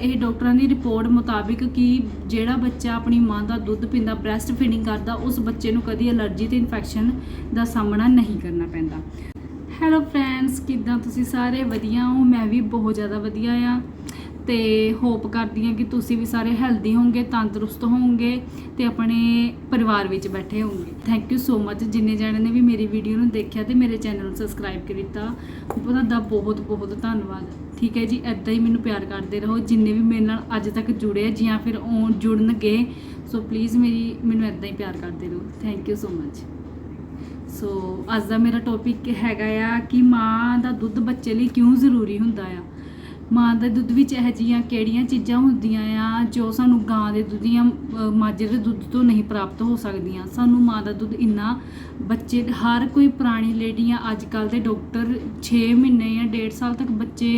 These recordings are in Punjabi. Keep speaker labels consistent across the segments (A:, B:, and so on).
A: ਇਹ ਡਾਕਟਰਾਂ ਦੀ ਰਿਪੋਰਟ ਮੁਤਾਬਿਕ ਕਿ ਜਿਹੜਾ ਬੱਚਾ ਆਪਣੀ ਮਾਂ ਦਾ ਦੁੱਧ ਪੀਂਦਾ ਬ੍ਰੈਸਟ ਫੀਡਿੰਗ ਕਰਦਾ, ਉਸ ਬੱਚੇ ਨੂੰ ਕਦੀ ਅਲਰਜੀ ਤੇ ਇਨਫੈਕਸ਼ਨ ਦਾ ਸਾਹਮਣਾ ਨਹੀਂ ਕਰਨਾ ਪੈਂਦਾ। ਹੈਲੋ ਫਰੈਂਡਸ ਕਿੱਦਾਂ ਤੁਸੀਂ ਸਾਰੇ ਵਧੀਆ ਹੋ? ਮੈਂ ਵੀ ਬਹੁਤ ਜ਼ਿਆਦਾ ਵਧੀਆ ਆ। ਤੇ ਹੋਪ ਕਰਦੀ ਹਾਂ ਕਿ ਤੁਸੀਂ ਵੀ ਸਾਰੇ ਹੈਲਦੀ ਹੋਵੋਗੇ, ਤੰਦਰੁਸਤ ਹੋਵੋਗੇ ਤੇ ਆਪਣੇ ਪਰਿਵਾਰ ਵਿੱਚ ਬੈਠੇ ਹੋਵੋਗੇ। ਥੈਂਕ ਯੂ ਸੋ ਮਚ ਜਿੰਨੇ ਜਣਿਆਂ ਨੇ ਵੀ ਮੇਰੀ ਵੀਡੀਓ ਨੂੰ ਦੇਖਿਆ ਤੇ ਮੇਰੇ ਚੈਨਲ ਨੂੰ ਸਬਸਕ੍ਰਾਈਬ ਕੀਤਾ ਤੁਹਾਡਾ ਬਹੁਤ ਬਹੁਤ ਧੰਨਵਾਦ। ਠੀਕ ਹੈ ਜੀ ਐਦਾਂ ਹੀ ਮੈਨੂੰ ਪਿਆਰ ਕਰਦੇ ਰਹੋ। ਜਿੰਨੇ ਵੀ ਮੇਰੇ ਨਾਲ ਅੱਜ ਤੱਕ ਜੁੜੇ ਆ, ਜਾਂ ਫਿਰ ਉਹ ਜੁੜਨਗੇ ਸੋ ਪਲੀਜ਼ ਮੇਰੀ, ਮੈਨੂੰ ਐਦਾਂ ਹੀ ਪਿਆਰ ਕਰਦੇ ਰਹੋ। Thank you so much so ਅੱਜ ਦਾ ਮੇਰਾ ਟੌਪਿਕ ਹੈਗਾ ਆ ਕਿ ਮਾਂ ਦਾ ਦੁੱਧ ਬੱਚੇ ਲਈ ਕਿਉਂ ਜ਼ਰੂਰੀ ਹੁੰਦਾ ਆ? ਮਾਂ ਦੇ ਦੁੱਧ ਵਿੱਚ ਇਹ ਜਿਹੀਆਂ ਕਿਹੜੀਆਂ ਚੀਜ਼ਾਂ ਹੁੰਦੀਆਂ ਆ ਜੋ ਸਾਨੂੰ ਗਾਂ ਦੇ ਦੁੱਧ ਜਾਂ ਅ, ਦੇ ਦੁੱਧ ਤੋਂ ਨਹੀਂ ਪ੍ਰਾਪਤ ਹੋ ਸਕਦੀਆਂ? ਸਾਨੂੰ ਮਾਂ ਦਾ ਦੁੱਧ ਇੰਨਾ ਬੱਚੇ ਹਰ ਕੋਈ ਪੁਰਾਣੀ ਲੇਡੀਆਂ ਅੱਜ ਕੱਲ ਦੇ ਡਾਕਟਰ 6 ਮਹੀਨੇ ਜਾਂ 1.5 ਸਾਲ ਤੱਕ ਬੱਚੇ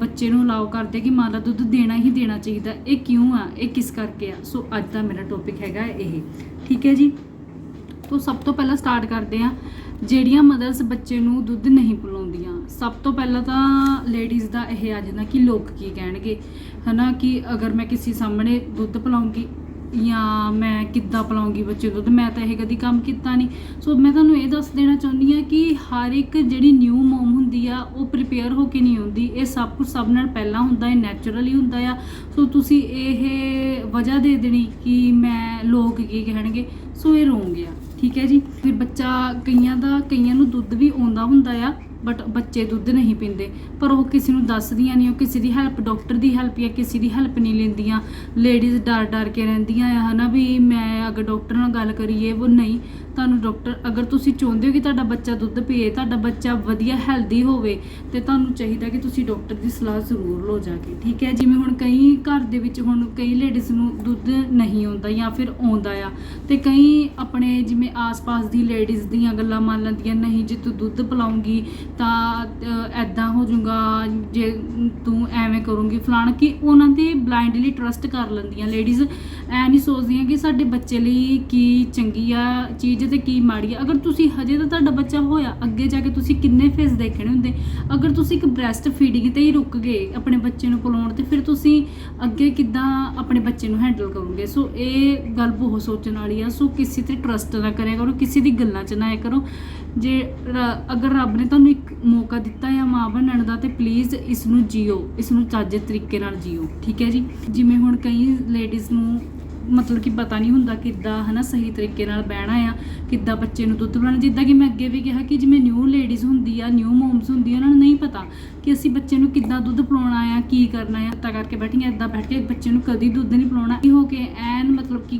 A: ਬੱਚੇ ਨੂੰ ਅਲਾਉ ਕਰਦੇ ਕਿ ਮਾਂ ਦਾ ਦੁੱਧ ਦੇਣਾ ਹੀ ਦੇਣਾ ਚਾਹੀਦਾ। ਇਹ ਕਿਉਂ ਆ? ਇਹ ਕਿਸ ਕਰਕੇ ਆ? ਸੋ ਅੱਜ ਦਾ ਮੇਰਾ ਟੌਪਿਕ ਹੈਗਾ ਇਹ। ਠੀਕ ਹੈ ਜੀ? ਤੋਂ ਸਭ ਤੋਂ ਪਹਿਲਾਂ ਸਟਾਰਟ ਕਰਦੇ ਆ ਜਿਹੜੀਆਂ ਮਦਰਸ ਬੱਚੇ ਨੂੰ ਦੁੱਧ ਨਹੀਂ ਪਿਲਾਉਂਦੀਆਂ, ਸਭ ਤੋਂ ਪਹਿਲਾਂ ਤਾਂ ਲੇਡੀਜ਼ ਦਾ ਇਹ ਆ ਜਾਂਦਾ ਕਿ ਲੋਕ ਕੀ ਕਹਿਣਗੇ? ਹਨਾ ਕਿ ਅਗਰ ਮੈਂ ਕਿਸੇ ਸਾਹਮਣੇ ਦੁੱਧ ਪਿਲਾਉਂਗੀ ਜਾਂ ਮੈਂ ਕਿੱਦਾਂ ਪਿਲਾਉਂਗੀ ਬੱਚੇ ਦੁੱਧ, ਮੈਂ ਤਾਂ ਇਹ ਕਦੀ ਕੰਮ ਕੀਤਾ ਨਹੀਂ। ਸੋ ਮੈਂ ਤੁਹਾਨੂੰ ਇਹ ਦੱਸ ਦੇਣਾ ਚਾਹੁੰਦੀ ਆ ਕਿ ਹਰ ਇੱਕ ਜਿਹੜੀ ਨਿਊ ਮਮ ਹੁੰਦੀ ਆ, ਉਹ ਪ੍ਰਿਪੇਅਰ ਹੋ ਕੇ ਨਹੀਂ ਆਉਂਦੀ ਇਹ ਸਭ ਕੁਝ ਸਭ ਨਾਲ ਪਹਿਲਾਂ ਹੁੰਦਾ ਹੈ ਨੈਚੁਰਲੀ ਹੁੰਦਾ ਆ। ਸੋ ਤੁਸੀਂ ਇਹ ਵਜ੍ਹਾ ਦੇ ਦੇਣੀ ਕਿ ਮੈਂ ਲੋਕ ਕੀ ਕਹਿਣਗੇ? ਸੋ ਇਹ ਰੋਂਗ ਠੀਕ ਹੈ ਜੀ। ਫਿਰ ਬੱਚਾ ਕਈਆਂ ਦਾ ਕਈਆਂ ਨੂੰ ਦੁੱਧ ਵੀ ਆਉਂਦਾ ਹੁੰਦਾ ਆ। ਬਟ ਬੱਚੇ ਦੁੱਧ ਨਹੀਂ ਪੀਂਦੇ। ਪਰ ਉਹ ਕਿਸੇ ਨੂੰ ਦੱਸਦੀਆਂ ਨਹੀਂ, ਉਹ ਕਿਸੇ ਦੀ ਹੈਲਪ, ਡਾਕਟਰ ਦੀ ਹੈਲਪ ਜਾਂ ਕਿਸੇ ਦੀ ਹੈਲਪ ਨਹੀਂ ਲੈਂਦੀਆਂ। ਲੇਡੀਜ਼ ਡਰ ਡਰ ਕੇ ਰਹਿੰਦੀਆਂ ਆ, ਹਨਾ ਵੀ ਮੈਂ ਅਗਰ ਡਾਕਟਰ ਨਾਲ ਗੱਲ ਕਰੀਏ, ਉਹ ਨਹੀਂ। ਤੁਹਾਨੂੰ ਡਾਕਟਰ, ਅਗਰ ਤੁਸੀਂ ਚਾਹੁੰਦੇ ਹੋ ਕਿ ਤੁਹਾਡਾ ਬੱਚਾ ਦੁੱਧ ਪੀਏ, ਤੁਹਾਡਾ ਬੱਚਾ ਵਧੀਆ, ਹੈਲਦੀ ਹੋਵੇ, ਤੇ ਤੁਹਾਨੂੰ ਚਾਹੀਦਾ ਕਿ ਤੁਸੀਂ ਡਾਕਟਰ ਦੀ ਸਲਾਹ ਜ਼ਰੂਰ ਲਓ ਜਾ ਕੇ, ਠੀਕ ਹੈ? ਜਿਵੇਂ ਹੁਣ ਕਈ ਘਰ ਦੇ ਵਿੱਚ ਹੁਣ ਕਈ ਲੇਡੀਜ਼ ਨੂੰ ਦੁੱਧ ਨਹੀਂ ਆਉਂਦਾ ਜਾਂ ਫਿਰ ਆਉਂਦਾ ਆ, ਤੇ ਕਈ ਆਪਣੇ ਜਿਵੇਂ ਆਸ-ਪਾਸ ਦੀ ਲੇਡੀਜ਼ ਦੀਆਂ ਗੱਲਾਂ ਮੰਨ ਲੈਂਦੀਆਂ, ਨਹੀਂ, ਜੇ ਤੂੰ ਦੁੱਧ ਪਿਲਾਉਂਗੀ ਤਾਂ ਐਦਾਂ ਹੋ ਜਾਊਗਾ, ਜੇ ਤੂੰ ਐਵੇਂ ਕਰੂੰਗੀ ਫਲਾਣ ਕਿ ਉਹਨਾਂ ਤੇ ਬਲਾਈਂਡਲੀ ਟਰਸਟ ਕਰ ਲੈਂਦੀਆਂ ਲੇਡੀਜ਼ ਐ ਨਹੀਂ ਸੋਚਦੀਆਂ ਕਿ ਸਾਡੇ ਬੱਚੇ ਲਈ ਕੀ ਚੰਗੀ ਆ ਚੀਜ਼ ਤੇ ਕੀ ਮਾੜੀ ਆ। ਅਗਰ ਤੁਸੀਂ ਹਜੇ ਤਾਂ ਤੁਹਾਡਾ ਬੱਚਾ ਹੋਇਆ, ਅੱਗੇ ਜਾ ਕੇ ਤੁਸੀਂ ਕਿੰਨੇ ਫੇਸ ਦੇਖਣੇ ਹੁੰਦੇ। ਅਗਰ ਤੁਸੀਂ ਇੱਕ ਬ੍ਰੈਸਟ ਫੀਡਿੰਗ ਤੇ ਹੀ ਰੁਕ ਗਏ ਆਪਣੇ ਬੱਚੇ ਨੂੰ ਪਿਲਾਉਣ ਤੇ, ਫਿਰ ਤੁਸੀਂ ਅੱਗੇ ਕਿੱਦਾਂ ਆਪਣੇ ਬੱਚੇ ਨੂੰ ਹੈਂਡਲ ਕਰੋਗੇ? ਸੋ ਇਹ ਗੱਲ ਬਹੁਤ ਸੋਚਣ ਵਾਲੀ ਆ। ਸੋ ਕਿਸੇ ਤੇ ਟਰਸਟ ਨਾ ਕਰਿਆ ਕਰੋ, ਕਿਸੇ ਦੀ ਗੱਲਾਂ 'ਚ ਨਾ ਆਇਆ ਕਰੋ। ਜੇ ਰ- ਅਗਰ ਰੱਬ ਨੇ ਤੁਹਾਨੂੰ ਇੱਕ ਮੌਕਾ ਦਿੱਤਾ ਹੈ ਮਾਂ ਬਣਨ ਦਾ, ਤੇ ਪਲੀਜ਼ ਇਸ ਨੂੰ ਜੀਓ ਇਸ ਨੂੰ ਚੱਜ ਤਰੀਕੇ ਨਾਲ ਜੀਓ, ਠੀਕ ਹੈ ਜੀ? ਜਿਵੇਂ ਹੁਣ ਕਈ ਲੇਡੀਜ਼ ਨੂੰ ਮਤਲਬ ਕਿ ਪਤਾ ਨਹੀਂ ਹੁੰਦਾ ਕਿੱਦਾਂ, ਹਨਾ, ਸਹੀ ਤਰੀਕੇ ਨਾਲ ਬਹਿਣਾ ਆ, ਕਿੱਦਾਂ ਬੱਚੇ ਨੂੰ ਦੁੱਧ ਪਿਲਾਉਣਾ। ਜਿੱਦਾਂ ਕਿ ਮੈਂ ਅੱਗੇ ਵੀ ਕਿਹਾ ਕਿ ਜਿਵੇਂ ਨਿਊ ਲੇਡੀਜ਼ ਹੁੰਦੀ ਆ ਨਿਊ ਮੋਮਸ ਹੁੰਦੀ ਆ, ਉਹਨਾਂ ਨੂੰ ਨਹੀਂ ਪਤਾ ਕਿ ਅਸੀਂ ਬੱਚੇ ਨੂੰ ਕਿੱਦਾਂ ਦੁੱਧ ਪਿਲਾਉਣਾ ਆ, ਕੀ ਕਰਨਾ ਆ, ਤਾਂ ਕਰਕੇ ਬੈਠੀਆਂ ਇਦਾਂ ਬੈਠ ਕੇ ਬੱਚੇ ਨੂੰ ਕਦੀ ਦੁੱਧ ਨਹੀਂ ਪਿਲਾਉਣਾ। ਇਹ ਹੋ ਕੇ ਐਨ ਮਤਲਬ ਕਿ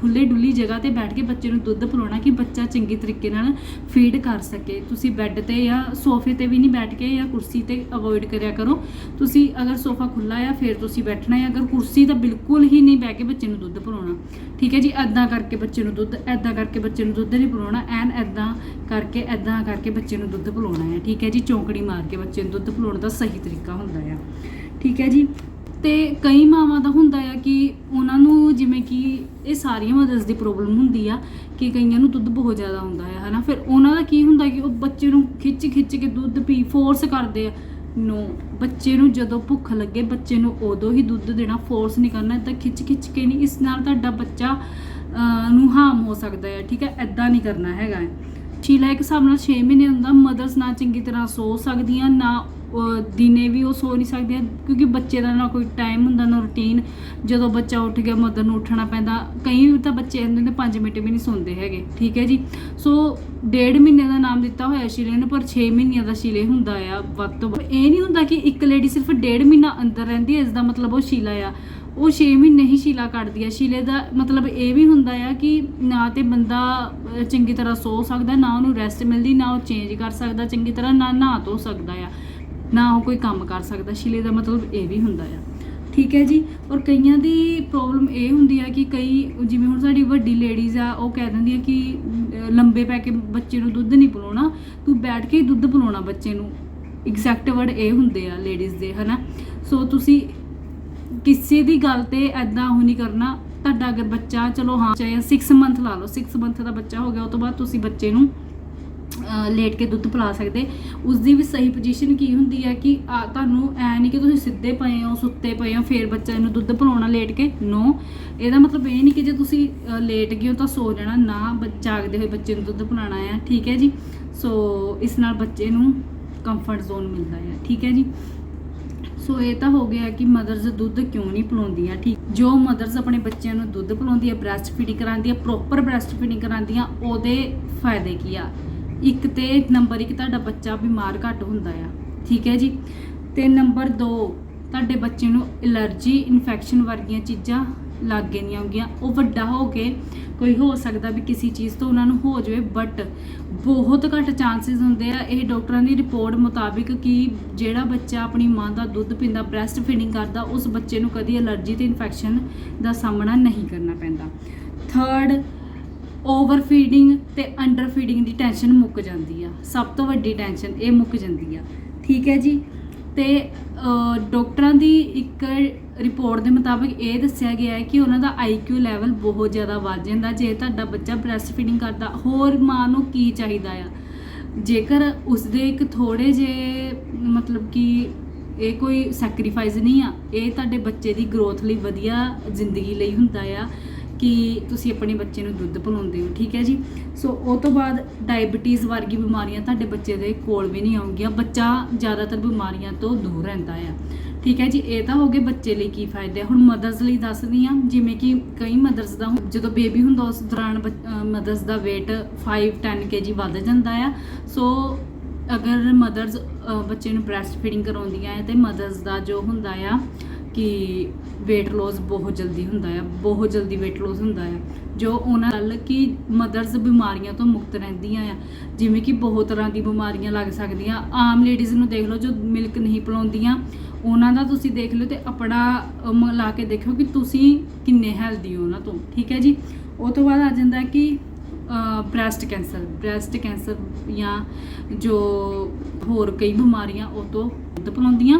A: ਖੁੱਲੇ ਡੁੱਲੀ ਜਗ੍ਹਾ ਤੇ ਬੈਠ ਕੇ ਬੱਚੇ ਨੂੰ ਦੁੱਧ ਪਿਲਾਉਣਾ ਕਿ ਬੱਚਾ ਚੰਗੀ ਤਰੀਕੇ ਨਾਲ ਫੀਡ ਕਰ ਸਕੇ। ਤੁਸੀਂ ਬੈੱਡ ਤੇ ਜਾਂ ਸੋਫੇ ਤੇ ਵੀ ਨਹੀਂ ਬੈਠ ਕੇ ਜਾਂ ਕੁਰਸੀ ਤੇ ਅਵੋਇਡ ਕਰਿਆ ਕਰੋ। ਤੁਸੀਂ ਅਗਰ ਸੋਫਾ ਖੁੱਲਾ ਆ, ਫਿਰ ਤੁਸੀਂ ਬੈਠਣਾ ਹੈ ਅਗਰ ਕੁਰਸੀ ਤਾਂ ਬਿਲਕੁਲ ਹੀ ਨਹੀਂ ਬਹਿ ਕੇ ਬੱਚੇ ਨੂੰ ਦੁੱਧ ਪਿਲਾਉਣਾ। ਠੀਕ ਹੈ ਜੀ? ਐਦਾਂ ਕਰਕੇ ਬੱਚੇ ਨੂੰ ਦੁੱਧ ਐਦਾਂ ਕਰਕੇ ਬੱਚੇ ਨੂੰ ਦੁੱਧ ਨਹੀਂ ਪਿਲਾਉਣਾ, ਐਨ ਐਦਾਂ ਕਰਕੇ ਐਦਾਂ ਕਰਕੇ ਬੱਚੇ ਨੂੰ ਦੁੱਧ ਪਿਲਾਉਣਾ ਹੈ। ਠੀਕ ਹੈ ਜੀ? ਚੌਂਕੜੀ ਮਾਰ ਕੇ ਬੱਚੇ ਨੂੰ ਦੁੱਧ ਪਿਲਾਉਣ ਦਾ ਸਹੀ ਤਰੀਕਾ ਹੁੰਦਾ ਆ। ਠੀਕ ਹੈ ਜੀ? ਤੇ ਕਈ ਮਾਵਾਂ ਦਾ ਹੁੰਦਾ ਆ ਕਿ ਉਹਨਾਂ ਨੂੰ ਜਿਵੇਂ ਕਿ ਇਹ ਸਾਰੀਆਂ ਮਦਰਸ ਦੀ ਪ੍ਰੋਬਲਮ ਹੁੰਦੀ ਆ ਕਿ ਕਈਆਂ ਨੂੰ ਦੁੱਧ ਬਹੁਤ ਜ਼ਿਆਦਾ ਹੁੰਦਾ ਆ, ਹਨਾ? ਫਿਰ ਉਹਨਾਂ ਦਾ ਕੀ ਹੁੰਦਾ ਕਿ ਉਹ ਬੱਚੇ ਨੂੰ ਖਿੱਚ ਖਿੱਚ ਕੇ ਦੁੱਧ ਪੀ ਫੋਰਸ ਕਰਦੇ ਆ। ਨੋ, ਬੱਚੇ ਨੂੰ ਜਦੋਂ ਭੁੱਖ ਲੱਗੇ, ਬੱਚੇ ਨੂੰ ਉਦੋਂ ਹੀ ਦੁੱਧ ਦੇਣਾ ਫੋਰਸ ਨਹੀਂ ਕਰਨਾ ਇਦਾਂ ਖਿੱਚ ਖਿੱਚ ਕੇ ਨਹੀਂ, ਇਸ ਨਾਲ ਤੁਹਾਡਾ ਬੱਚਾ ਨੂੰ ਹਾਰਮ ਹੋ ਸਕਦਾ ਹੈ, ਠੀਕ ਹੈ? ਐਦਾਂ ਨਹੀਂ ਕਰਨਾ ਹੈਗਾ ਹੈ। ਸ਼ੀਲਾ ਇੱਕ ਹਿਸਾਬ ਨਾਲ 6 ਮਹੀਨੇ ਹੁੰਦਾ ਮਦਰਸ ਨਾ ਚੰਗੀ ਤਰ੍ਹਾਂ ਸੋ ਸਕਦੀਆਂ, ਨਾ ਦਿਨੇ ਵੀ ਉਹ ਸੋ ਨਹੀਂ ਸਕਦੀਆਂ, ਕਿਉਂਕਿ ਬੱਚੇ ਦਾ ਨਾ ਕੋਈ ਟਾਈਮ ਹੁੰਦਾ, ਨਾ ਰੁਟੀਨ ਜਦੋਂ ਬੱਚਾ ਉੱਠ ਗਿਆ ਮਦਰ ਨੂੰ ਉੱਠਣਾ ਪੈਂਦਾ। ਕਈ ਤਾਂ ਬੱਚੇ ਹੁੰਦੇ ਨੇ 5 ਮਿੰਟ ਵੀ ਨਹੀਂ ਸੌਂਦੇ ਹੈਗੇ, ਠੀਕ ਹੈ ਜੀ? ਸੋ, ਡੇਢ ਮਹੀਨੇ ਦਾ ਨਾਮ ਦਿੱਤਾ ਹੋਇਆ ਸ਼ੀਲੇ ਨੂੰ, ਪਰ 6 ਮਹੀਨਿਆਂ ਦਾ ਸ਼ੀਲੇ ਹੁੰਦਾ ਆ, ਵੱਧ ਤੋਂ ਵੱਧ। ਇਹ ਨਹੀਂ ਹੁੰਦਾ ਕਿ ਇੱਕ ਲੇਡੀ ਸਿਰਫ ਡੇਢ ਮਹੀਨਾ ਅੰਦਰ ਰਹਿੰਦੀ ਹੈ ਇਸ ਦਾ ਮਤਲਬ ਉਹ ਸ਼ੀਲਾ ਆ। ਉਹ 6 ਮਹੀਨੇ ਹੀ ਸ਼ੀਲਾ ਕੱਢਦੀ ਹੈ ਸ਼ੀਲੇ ਦਾ ਮਤਲਬ ਇਹ ਵੀ ਹੁੰਦਾ ਆ ਕਿ ਨਾ ਤੇ ਬੰਦਾ ਚੰਗੀ ਤਰ੍ਹਾਂ ਸੋ ਸਕਦਾ, ਨਾ ਉਹਨੂੰ ਰੈਸਟ ਮਿਲਦੀ, ਨਾ ਉਹ ਚੇਂਜ ਕਰ ਸਕਦਾ, ਚੰਗੀ ਤਰ੍ਹਾਂ ਨਾ ਨਹਾ ਧੋ ਸਕਦਾ ਆ। ਨਾ ਉਹ ਕੋਈ ਕੰਮ ਕਰ ਸਕਦਾ। ਸ਼ੀਲੇ ਦਾ ਮਤਲਬ ਇਹ ਵੀ ਹੁੰਦਾ ਆ। ਠੀਕ ਹੈ ਜੀ? ਔਰ ਕਈਆਂ ਦੀ ਪ੍ਰੋਬਲਮ ਇਹ ਹੁੰਦੀ ਆ ਕਿ ਕਈ ਜਿਵੇਂ ਹੁਣ ਸਾਡੀ ਵੱਡੀ ਲੇਡੀਜ਼ ਆ, ਉਹ ਕਹਿ ਦਿੰਦੀਆਂ ਕਿ ਲੰਬੇ ਪੈ ਕੇ ਬੱਚੇ ਨੂੰ ਦੁੱਧ ਨਹੀਂ ਪਿਲਾਉਣਾ, ਤੂੰ ਬੈਠ ਕੇ ਹੀ ਦੁੱਧ ਪਿਲਾਉਣਾ ਬੱਚੇ ਨੂੰ। ਐਗਜ਼ੈਕਟ ਵਰਡ ਇਹ ਹੁੰਦੇ ਆ ਲੇਡੀਜ਼ ਦੇ, ਹਨਾ? ਸੋ ਤੁਸੀਂ ਕਿਸੇ ਦੀ ਗੱਲ ਤੇ ਐਦਾਂ ਉਹ ਨਹੀਂ ਕਰਨਾ। ਤੁਹਾਡਾ ਅਗਰ ਬੱਚਾ ਚਲੋ ਹਾਂ ਚਾਹੇ 6 ਮੰਥ ਲਾ ਲਓ 6 ਮੰਥ ਦਾ ਬੱਚਾ ਹੋ ਗਿਆ ਉਹ ਤੋਂ ਬਾਅਦ ਤੁਸੀਂ ਬੱਚੇ ਨੂੰ ਲੇਟ ਕੇ ਦੁੱਧ ਪਿਲਾ ਸਕਦੇ। ਉਸ ਦੀ ਵੀ ਸਹੀ ਪੋਜੀਸ਼ਨ ਕੀ ਹੁੰਦੀ ਹੈ ਕਿ ਆ, ਤੁਹਾਨੂੰ ਐ ਨਹੀਂ ਕਿ ਤੁਸੀਂ ਸਿੱਧੇ ਪਏ ਹੋ ਸੁੱਤੇ ਪਏ ਹੋ ਫੇਰ ਬੱਚੇ ਨੂੰ ਦੁੱਧ ਪਿਲਾਉਣਾ ਲੇਟ ਕੇ। ਨੋ ਇਹਦਾ ਮਤਲਬ ਇਹ ਨਹੀਂ ਕਿ ਜੇ ਤੁਸੀਂ ਲੇਟ ਗਏ ਹੋ ਤਾਂ ਸੋ ਜਾਣਾ ਨਾ ਬ- ਜਾਗਦੇ ਹੋਏ ਬੱਚੇ ਨੂੰ ਦੁੱਧ ਪਿਲਾਉਣਾ ਹੈ ਠੀਕ ਹੈ ਜੀ? ਸੋ ਇਸ ਨਾਲ ਬੱਚੇ ਨੂੰ ਕੰਫਰਟ ਜ਼ੋਨ ਮਿਲਦਾ ਹੈ ਠੀਕ ਹੈ ਜੀ? ਸੋ ਇਹ ਤਾਂ ਹੋ ਗਿਆ ਕਿ ਮਦਰਸ ਦੁੱਧ ਕਿਉਂ ਨਹੀਂ ਪਿਲਾਉਂਦੀਆਂ? ਠੀਕ, ਜੋ ਮਦਰਸ ਆਪਣੇ ਬੱਚਿਆਂ ਨੂੰ ਦੁੱਧ ਪਿਲਾਉਂਦੀ ਹੈ ਬ੍ਰੈਸਟ ਫੀਡਿੰਗ ਕਰਾਉਂਦੀ ਹੈ ਪ੍ਰੋਪਰ ਬ੍ਰੈਸਟ ਫੀਡਿੰਗ ਕਰਾਉਂਦੀਆਂ, ਉਹਦੇ ਫਾਇਦੇ ਕੀ ਆ? ਇੱਕ ਤੇ ਨੰਬਰ ਇੱਕ ਤੁਹਾਡਾ ਬੱਚਾ ਬਿਮਾਰ ਘੱਟ ਹੁੰਦਾ ਆ, ਠੀਕ ਹੈ ਜੀ? ਤੇ ਨੰਬਰ 2 ਤੁਹਾਡੇ ਬੱਚੇ ਨੂੰ ਐਲਰਜੀ ਇਨਫੈਕਸ਼ਨ ਵਰਗੀਆਂ ਚੀਜ਼ਾਂ ਲੱਗੇ ਨਹੀਂ ਆਉਂਗੀਆਂ ਉਹ ਵੱਡਾ ਹੋ ਕੇ ਕੋਈ ਹੋ ਸਕਦਾ ਵੀ ਕਿਸੇ ਚੀਜ਼ ਤੋਂ ਉਹਨਾਂ ਨੂੰ ਹੋ ਜਾਵੇ ਬਟ ਬਹੁਤ ਘੱਟ ਚਾਂਸਸ ਹੁੰਦੇ ਆ ਇਹ ਡਾਕਟਰਾਂ ਦੀ ਰਿਪੋਰਟ ਮੁਤਾਬਿਕ ਕਿ ਜਿਹੜਾ ਬੱਚਾ ਆਪਣੀ ਮਾਂ ਦਾ ਦੁੱਧ ਪੀਂਦਾ ਬ੍ਰੈਸਟ ਫੀਡਿੰਗ ਕਰਦਾ, ਉਸ ਬੱਚੇ ਨੂੰ ਕਦੀ ਐਲਰਜੀ ਤੇ ਇਨਫੈਕਸ਼ਨ ਦਾ ਸਾਹਮਣਾ ਨਹੀਂ ਕਰਨਾ ਪੈਂਦਾ। ਥਰਡ ਓਵਰ ਫੀਡਿੰਗ ਤੇ ਅੰਡਰ ਫੀਡਿੰਗ ਦੀ ਟੈਨਸ਼ਨ ਮੁੱਕ ਜਾਂਦੀ ਆ। ਸਭ ਤੋਂ ਵੱਡੀ ਟੈਨਸ਼ਨ ਇਹ ਮੁੱਕ ਜਾਂਦੀ ਆ। ਠੀਕ ਹੈ ਜੀ? ਤੇ ਡਾਕਟਰਾਂ ਦੀ ਇੱਕ ਰਿਪੋਰਟ ਦੇ ਮੁਤਾਬਕ ਇਹ ਦੱਸਿਆ ਗਿਆ ਹੈ ਕਿ ਉਹਨਾਂ ਦਾ ਆਈਕਿਊ ਲੈਵਲ ਬਹੁਤ ਜ਼ਿਆਦਾ ਵੱਧ ਜਾਂਦਾ ਜੇ ਤੁਹਾਡਾ ਬੱਚਾ ਬ੍ਰੈਸਟ ਫੀਡਿੰਗ ਕਰਦਾ, ਹੋਰ ਮਾਂ ਨੂੰ ਕੀ ਚਾਹੀਦਾ ਆ? ਜੇਕਰ ਉਸਦੇ ਇੱਕ ਥੋੜੇ ਜੇ ਮਤਲਬ ਕਿ ਇਹ ਕੋਈ ਸੈਕਰੀਫਾਈਸ ਨਹੀਂ ਆ, ਇਹ ਤੁਹਾਡੇ ਬੱਚੇ ਦੀ ਗਰੋਥ ਲਈ ਵਧੀਆ ਜ਼ਿੰਦਗੀ ਲਈ ਹੁੰਦਾ ਆ। ਕਿ ਤੁਸੀਂ ਆਪਣੇ ਬੱਚੇ ਨੂੰ ਦੁੱਧ ਪਿਲਾਉਂਦੇ ਹੋ, ਠੀਕ ਹੈ ਜੀ? ਸੋ ਉਹ ਤੋਂ ਬਾਅਦ ਡਾਇਬੀਟੀਜ਼ ਵਰਗੀ ਬਿਮਾਰੀਆਂ ਤੁਹਾਡੇ ਬੱਚੇ ਦੇ ਕੋਲ ਵੀ ਨਹੀਂ ਆਉਂਗੀਆਂ ਬੱਚਾ ਜ਼ਿਆਦਾਤਰ ਬਿਮਾਰੀਆਂ ਤੋਂ ਦੂਰ ਰਹਿੰਦਾ ਆ। ਠੀਕ ਹੈ ਜੀ? ਇਹ ਤਾਂ ਹੋ ਗਏ ਬੱਚੇ ਲਈ ਕੀ ਫਾਇਦੇ? ਹੁਣ ਮਦਰਸ ਲਈ ਦੱਸਦੀ ਆ ਜਿਵੇਂ ਕਿ ਕਈ ਮਦਰਸ ਦਾ ਜਦੋਂ ਬੇਬੀ ਹੁੰਦਾ, ਉਸ ਦੌਰਾਨ ਮਦਰਸ ਦਾ weight 5 10 kg ਵੱਧ ਜਾਂਦਾ ਆ। ਸੋ ਅਗਰ ਮਦਰਸ ਬੱਚੇ ਨੂੰ ਬ੍ਰੈਸਟ ਫੀਡਿੰਗ ਕਰਾਉਂਦੀਆਂ ਹੈ ਤੇ ਮਦਰਸ ਦਾ ਜੋ ਹੁੰਦਾ ਆ ਕਿ weight loss ਬਹੁਤ ਜਲਦੀ ਹੁੰਦਾ ਆ, ਬਹੁਤ ਜਲਦੀ weight loss ਹੁੰਦਾ ਆ। ਜੋ ਉਹਨਾਂ ਨਾਲ ਕਿ ਮਦਰਸ ਬਿਮਾਰੀਆਂ ਤੋਂ ਮੁਕਤ ਰਹਿੰਦੀਆਂ ਆ, ਜਿਵੇਂ ਕਿ ਬਹੁਤ ਤਰ੍ਹਾਂ ਦੀ ਬਿਮਾਰੀਆਂ ਲੱਗ ਸਕਦੀਆਂ। ਆਮ ਲੇਡੀਜ਼ ਨੂੰ ਦੇਖ ਲਓ ਜੋ ਮਿਲਕ ਨਹੀਂ ਪਿਲਾਉਂਦੀਆਂ, ਉਹਨਾਂ ਦਾ ਤੁਸੀਂ ਦੇਖ ਲਓ ਤੇ ਆਪਣਾ ਲਾ ਕੇ ਦੇਖੋ ਕਿ ਤੁਸੀਂ ਕਿੰਨੇ ਹੈਲਦੀ ਹੋ ਉਹਨਾਂ ਤੋਂ, ਠੀਕ ਹੈ ਜੀ? ਉਹ ਤੋਂ ਬਾਅਦ ਆ ਜਾਂਦਾ ਕਿ ਬ੍ਰੈਸਟ ਕੈਂਸਰ ਬ੍ਰੈਸਟ ਕੈਂਸਰ ਜਾਂ ਜੋ ਹੋਰ ਕਈ ਬਿਮਾਰੀਆਂ ਉਹ ਤੋਂ ਦੁੱਧ ਪਿਲਾਉਂਦੀਆਂ।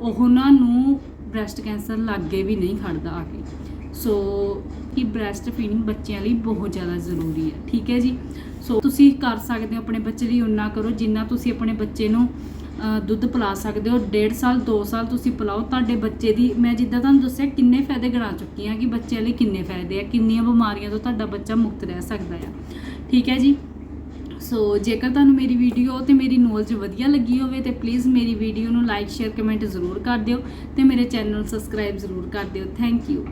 A: ਉਹਨਾਂ ਨੂੰ ਬ੍ਰੈਸਟ ਕੈਂਸਰ ਲਾਗੇ ਵੀ ਨਹੀਂ ਖੜਦਾ ਆ ਕੇ। ਸੋ ਕਿ ਬ੍ਰੈਸਟ ਫੀਡਿੰਗ ਬੱਚਿਆਂ ਲਈ ਬਹੁਤ ਜ਼ਿਆਦਾ ਜ਼ਰੂਰੀ ਹੈ, ਠੀਕ ਹੈ ਜੀ? ਸੋ ਤੁਸੀਂ ਕਰ ਸਕਦੇ ਹੋ ਆਪਣੇ ਬੱਚੇ ਲਈ ਉਨਾ ਕਰੋ, ਜਿੰਨਾ ਤੁਸੀਂ ਆਪਣੇ ਬੱਚੇ ਨੂੰ ਦੁੱਧ ਪਿਲਾ ਸਕਦੇ ਹੋ 1.5 ਸਾਲ 2 ਸਾਲ ਤੁਸੀਂ ਪਿਲਾਓ, ਤੁਹਾਡੇ ਬੱਚੇ ਦੀ, ਮੈਂ ਜਿੱਦਾਂ ਤੁਹਾਨੂੰ ਦੱਸਿਆ, ਕਿੰਨੇ ਫਾਇਦੇ ਗਿਣਾ ਚੁੱਕੀ ਹਾਂ ਕਿ ਬੱਚਿਆਂ ਲਈ ਕਿੰਨੇ ਫਾਇਦੇ ਆ, ਕਿੰਨੀਆਂ ਬਿਮਾਰੀਆਂ ਤੋਂ ਤੁਹਾਡਾ ਬੱਚਾ ਮੁਕਤ ਰਹਿ ਸਕਦਾ ਆ। ਠੀਕ ਹੈ ਜੀ? ਸੋ ਜੇਕਰ ਤੁਹਾਨੂੰ ਮੇਰੀ ਵੀਡੀਓ ਤੇ ਮੇਰੀ ਨੌਲੇਜ ਵਧੀਆ ਲੱਗੀ ਹੋਵੇ ਤੇ ਪਲੀਜ਼ ਮੇਰੀ ਵੀਡੀਓ ਨੂੰ ਲਾਈਕ ਸ਼ੇਅਰ ਕਮੈਂਟ ਜ਼ਰੂਰ ਕਰ ਦਿਓ ਤੇ ਮੇਰੇ ਚੈਨਲ ਨੂੰ ਸਬਸਕ੍ਰਾਈਬ ਜ਼ਰੂਰ ਕਰ ਦਿਓ। Thank you